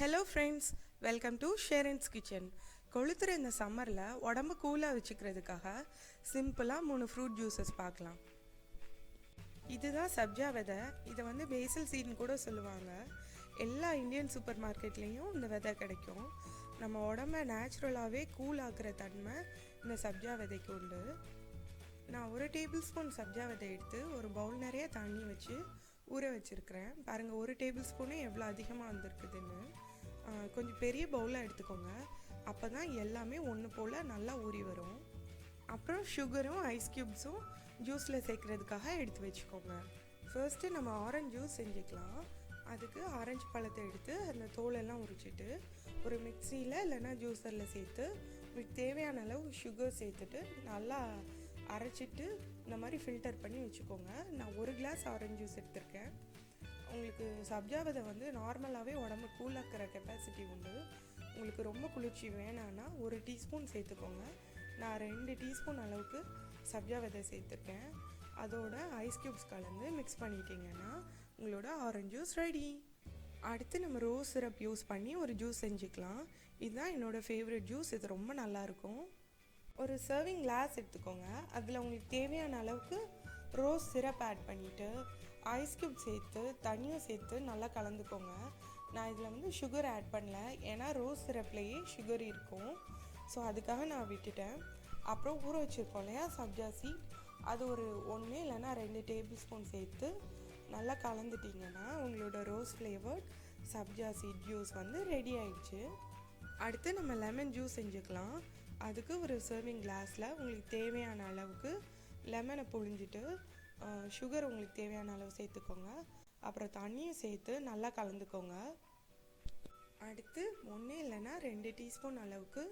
Hello friends welcome to Sharon's kitchen கொளுத்துற இந்த சம்மரில் உடம்பு கூலாக வச்சுக்கிறதுக்காக சிம்பிளாக மூணு ஃப்ரூட் ஜூஸஸ் பார்க்கலாம். இதுதான் சப்ஜா விதை. இதை வந்து பேசல் சீட்னு கூட சொல்லுவாங்க. எல்லா இந்தியன் சூப்பர் மார்க்கெட்லேயும் இந்த விதை கிடைக்கும். நம்ம உடம்ப நேச்சுரலாகவே கூல் ஆக்குற தன்மை இந்த சப்ஜா விதைக்கு உண்டு. நான் ஒரு டேபிள் ஸ்பூன் சப்ஜா விதை எடுத்து ஒரு பவுல் நிறைய தண்ணி வச்சு ஊற வச்சுருக்கிறேன். பாருங்கள் ஒரு டேபிள் ஸ்பூனே எவ்வளோ அதிகமாக வந்திருக்குதுன்னு. கொஞ்சம் பெரிய பவுலாக எடுத்துக்கோங்க. அப்போ தான் எல்லாமே ஒன்று போல் நல்லா ஊறி வரும். அப்புறம் சுகரும் ஐஸ் க்யூப்ஸும் ஜூஸில் சேர்க்குறதுக்காக எடுத்து வச்சுக்கோங்க. ஃபர்ஸ்ட்டு நம்ம ஆரஞ்சு ஜூஸ் செஞ்சுக்கலாம். அதுக்கு ஆரஞ்சு பழத்தை எடுத்து அந்த தோலெல்லாம் உரிச்சிட்டு ஒரு மிக்சியில் இல்லைன்னா ஜூஸரில் சேர்த்து உங்களுக்கு தேவையான அளவு சுகர் சேர்த்துட்டு நல்லா அரைச்சிட்டு இந்த மாதிரி ஃபில்டர் பண்ணி வச்சுக்கோங்க. நான் ஒரு கிளாஸ் ஆரஞ்சு ஜூஸ் எடுத்திருக்கேன். உங்களுக்கு சப்ஜாவதை வந்து நார்மலாகவே உடம்பு கூலாக்கிற கெப்பாசிட்டி உண்டு. உங்களுக்கு ரொம்ப குளிர்ச்சி வேணான்னா ஒரு டீஸ்பூன் சேர்த்துக்கோங்க. நான் ரெண்டு டீஸ்பூன் அளவுக்கு சப்ஜா விதை சேர்த்துருக்கேன். அதோட ஐஸ் க்யூப்ஸ் கலந்து மிக்ஸ் பண்ணிட்டீங்கன்னா உங்களோட ஆரஞ்சு ஜூஸ் ரெடி அடுத்து நம்ம ரோஸ் சிரப் யூஸ் பண்ணி ஒரு ஜூஸ் செஞ்சுக்கலாம். இதுதான் என்னோடய ஃபேவரட் ஜூஸ் இது ரொம்ப நல்லாயிருக்கும் ஒரு சர்விங் கிளாஸ் எடுத்துக்கோங்க. அதில் உங்களுக்கு தேவையான அளவுக்கு ரோஸ் சிரப் ஆட் பண்ணிவிட்டு ஐஸ் க்யூப் சேர்த்து தண்ணியும் சேர்த்து நல்லா கலந்துக்கோங்க. நான் இதில் வந்து சுகர் ஆட் பண்ணல. ஏன்னா ரோஸ் சிரப்லேயே சுகர் இருக்கும். ஸோ அதுக்காக நான் விட்டுட்டேன். அப்புறம் ஊற வச்சுருக்கோம் இல்லையா சப்ஜா சீட் அது ஒரு ஒன்று இல்லைன்னா ரெண்டு டேபிள் ஸ்பூன் சேர்த்து நல்லா கலந்துட்டிங்கன்னா உங்களோட rose flavoured sabja seed juice வந்து ரெடி ஆயிடுச்சு. அடுத்து நம்ம லெமன் ஜூஸ் செஞ்சுக்கலாம். அதுக்கு ஒரு சர்விங் கிளாஸில் உங்களுக்கு தேவையான அளவுக்கு லெமனை புழிஞ்சிட்டு சுகர் உங்களுக்கு தேவையான அளவு சேர்த்துக்கோங்க. அப்புறம் தண்ணியும் சேர்த்து நல்லா கலந்துக்கோங்க. அடுத்து ஒன்று இல்லைன்னா ரெண்டு டீஸ்பூன் அளவுக்கு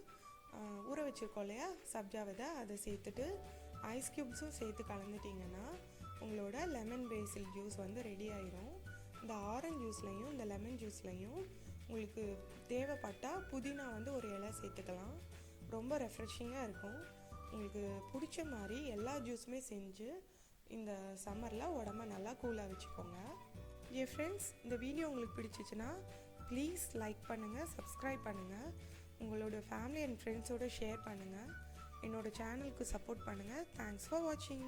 ஊற வச்சுருக்கோம் இல்லையா சப்ஜா விதை. அதை சேர்த்துட்டு ஐஸ் க்யூப்ஸும் சேர்த்து கலந்துட்டிங்கன்னா உங்களோட லெமன் பேசில் ஜூஸ் வந்து ரெடி ஆயிரும். இந்த ஆரஞ்சு ஜூஸ்லையும் இந்த லெமன் ஜூஸ்லையும் உங்களுக்கு தேவைப்பட்டால் புதினா வந்து ஒரு இலை சேர்த்துக்கலாம். ரொம்ப ரெஃப்ரெஷிங்காக இருக்கும். எனக்கு பிடிச்ச மாதிரி எல்லா ஜூஸுமே செஞ்சு இந்த சம்மரில் உடம்ப நல்லா கூலாக வச்சுக்கோங்க. என் ஃப்ரெண்ட்ஸ் இந்த வீடியோ உங்களுக்கு பிடிச்சிச்சுன்னா ப்ளீஸ் லைக் பண்ணுங்கள் சப்ஸ்கிரைப் பண்ணுங்கள் உங்களோட ஃபேமிலி அண்ட் ஃப்ரெண்ட்ஸோடு ஷேர் பண்ணுங்கள் என்னோடய சேனலுக்கு சப்போர்ட் பண்ணுங்கள் தேங்க்ஸ் ஃபார் வாட்சிங்